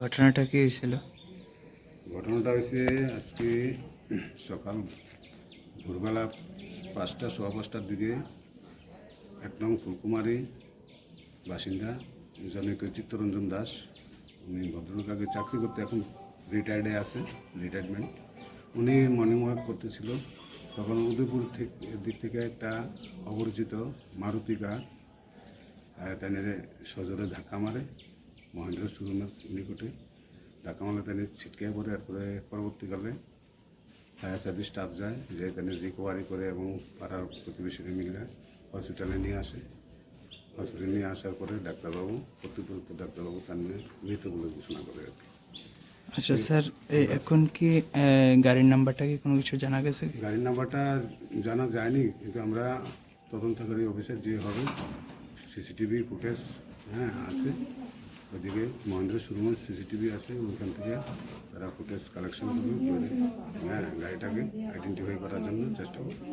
ঘটনাটা কি হয়েছিল? ঘটনাটা হয়েছে আজকে সকাল ভোরবেলা পাঁচটা, সোয়া পাঁচটার দিকে এক নং ফুলকুমারী বাসিন্দা জনৈক চিত্তরঞ্জন দাস, উনি ভদ্রলোক আগে চাকরি করতে এখন রিটায়ার্ডে আছে রিটায়ারমেন্ট উনি মর্নিং ওয়াক করতেছিল। তখন উদয়পুর দিক থেকে একটা অপরিচিত মারুতি কার তাদের সজোরে ধাক্কা মারে। মহেন্দ্র শোরুমের নিকটে ধাক্কা মারলে তাদের ছিটকে পড়ে এরপরে পরবর্তীকালে ফায়ার সার্ভিস স্টাফ যায় যে এখানে রিকভারি করে এবং পাড়ার প্রতিবেশীরা মিলে হসপিটালে নিয়ে আসে। হসপিটালে নিয়ে আসার পরে ডাক্তারবাবু কর্তৃপক্ষ ডাক্তারবাবু তার নিয়ে মৃত বলে ঘোষণা করে আর কি। আচ্ছা স্যার এই এখন কি গাড়ির নাম্বারটা কি কোনো কিছু জানা গেছে? গাড়ির নাম্বারটা জানা যায়নি কিন্তু আমরা তদন্তকারী অফিসার যে হবে সিসিটিভি ফুটেজ হ্যাঁ আছে। ওইদিকে মহেন্দ্র সুরমন সিসিটিভি আছে ওইখান থেকে তারা ফুটেজ কালেকশন করবে হ্যাঁ গাড়িটাকে আইডেন্টিফাই করার জন্য চেষ্টা করবে।